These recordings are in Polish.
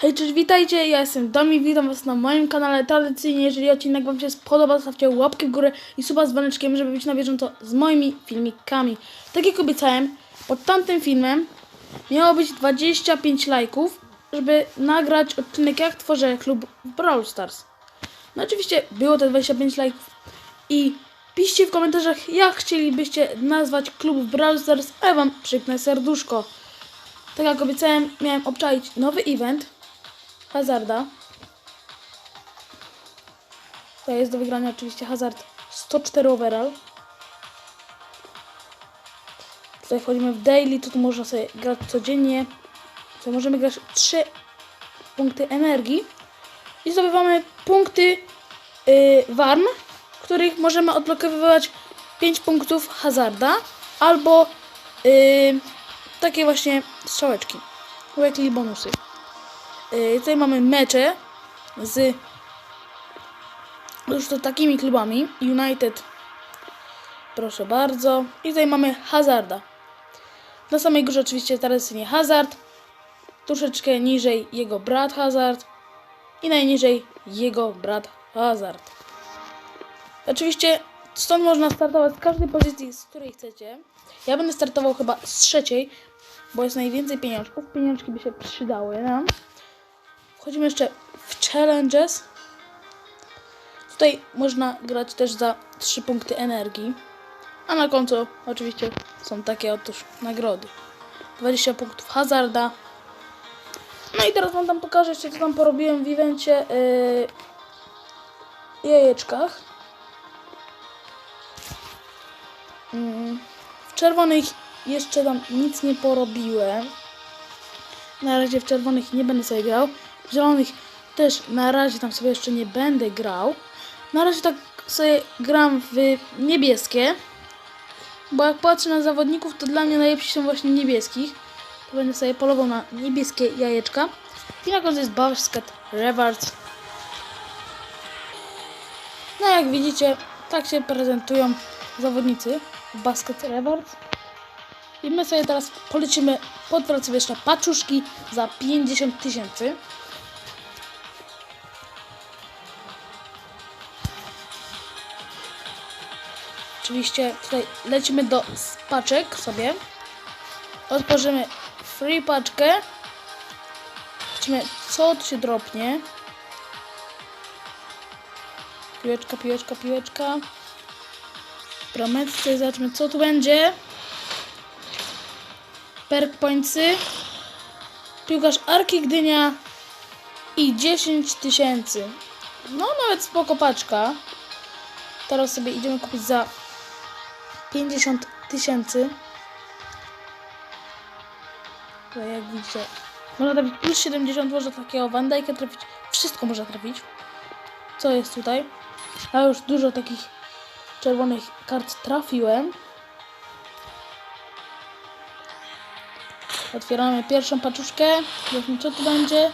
Hej, cześć, witajcie, ja jestem Domi, witam was na moim kanale. Tradycyjnie, jeżeli odcinek wam się spodoba, zostawcie łapkę w górę i suba z dzwoneczkiem, żeby być na bieżąco z moimi filmikami. Tak jak obiecałem, pod tamtym filmem miało być 25 lajków, żeby nagrać odcinek jak tworzę klub Brawl Stars. No oczywiście było te 25 lajków i piszcie w komentarzach, jak chcielibyście nazwać klub Brawl Stars, a ja wam przyknę serduszko. Tak jak obiecałem, miałem obczaić nowy event Hazarda. To jest do wygrania oczywiście Hazard 104 overall. Tutaj wchodzimy w daily, tu można sobie grać codziennie. Tutaj możemy grać 3 punkty energii. I zdobywamy punkty yy, warm, których możemy odblokowywać 5 punktów Hazarda. Albo yy, takie właśnie strzałeczki. Weekly bonusy. Yy, tutaj mamy mecze z już to takimi klubami. United, proszę bardzo. I tutaj mamy Hazarda. Na samej górze oczywiście tradycyjnie Hazard. Troszeczkę niżej jego brat Hazard. I najniżej jego brat Hazard. Oczywiście stąd można startować z każdej pozycji, z której chcecie. Ja będę startował chyba z trzeciej, bo jest najwięcej pieniążków. Pieniążki by się przydały nam. Wchodzimy jeszcze w challenges. Tutaj można grać też za 3 punkty energii. A na końcu oczywiście są takie otóż nagrody. 20 punktów hazarda. No i teraz wam tam pokażę jeszcze co tam porobiłem w evencie yy, jajeczkach. Mm, W czerwonych jeszcze tam nic nie porobiłem. Na razie w czerwonych nie będę sobie grał. Zielonych też na razie tam sobie jeszcze nie będę grał. Na razie tak sobie gram w niebieskie. Bo jak patrzę na zawodników, to dla mnie najlepsi są właśnie niebieskich. To będę sobie polował na niebieskie jajeczka. I na końcu jest Basket Rewards. No jak widzicie, tak się prezentują zawodnicy w Basket Rewards. I my sobie teraz podbrać sobie jeszcze paczuszki za 50 tysięcy. Oczywiście tutaj lecimy do paczek sobie. Otworzymy free paczkę. Zobaczymy co tu się dropnie. Piłeczka, piłeczka, piłeczka. Prometce, zobaczmy co tu będzie. Perk pointsy. Piłkarz Arki Gdynia i 10 tysięcy. No nawet spoko paczka. Teraz sobie idziemy kupić za 50 tysięcy. To jak widzicie, można trafić plus 70, można takiego Van Dijk'a trafić. Wszystko można trafić. Co jest tutaj? A już dużo takich czerwonych kart trafiłem. Otwieramy pierwszą paczuszkę. Zobaczmy co tu będzie.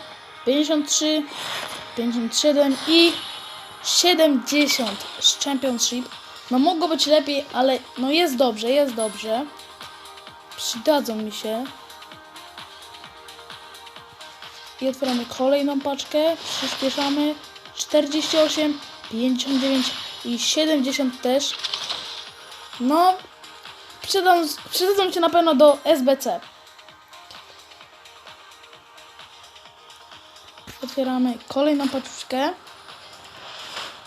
53, 57 i 70 z Championship. No mogło być lepiej, ale no jest dobrze, jest dobrze. Przydadzą mi się. I otwieramy kolejną paczkę. Przyspieszamy. 48, 59 i 70 też. No, przydadzą, przydadzą się na pewno do SBC. Otwieramy kolejną paczuszkę.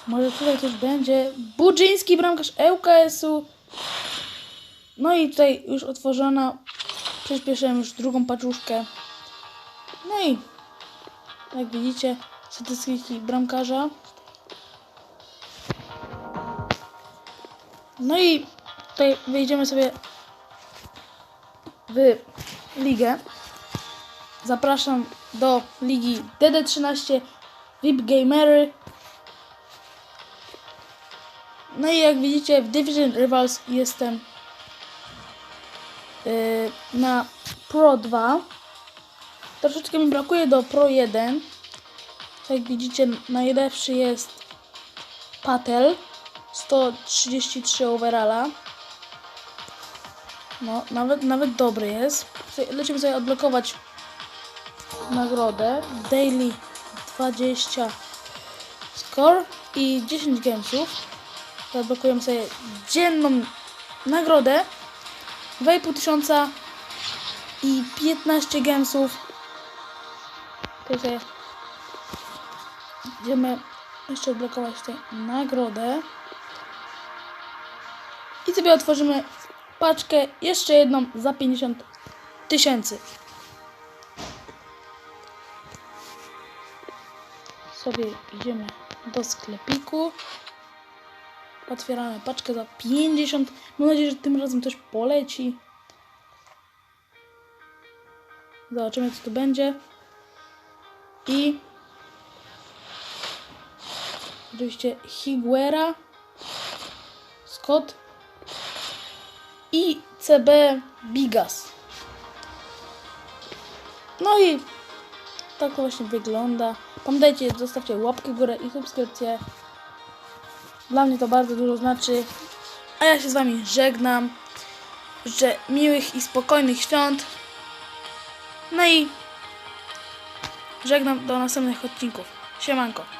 Może tutaj też będzie Budżyński bramkarz ŁKS-u. No i tutaj już otworzona. Przyspieszyłem już drugą paczuszkę. No i jak widzicie statystyki bramkarza. No i tutaj wejdziemy sobie w ligę. Zapraszam do ligi DD13 VIP Gamery. No i jak widzicie w Division Rivals jestem yy, na Pro 2. Troszeczkę mi brakuje do Pro 1. Jak widzicie najlepszy jest Patel. 133 overalla. No, nawet, nawet dobry jest. Lecimy sobie odblokować nagrodę Daily 20 Score i 10 gamesów. Zablokujemy sobie dzienną nagrodę 2,5 tysiąca i 15 gamesów. Tutaj sobie Idziemy jeszcze odblokować tę nagrodę. I sobie otworzymy paczkę jeszcze jedną za 50 tysięcy. Sobie idziemy do sklepiku. Otwieramy paczkę za 50. Mam nadzieję, że tym razem też poleci. Zobaczymy co tu będzie. I oczywiście Higuera, Scott i CB Bigas. No i tak to właśnie wygląda. Pamiętajcie, zostawcie łapkę w górę i subskrypcję. Dla mnie to bardzo dużo znaczy. A ja się z wami żegnam. Życzę miłych i spokojnych świąt. No i żegnam do następnych odcinków. Siemanko.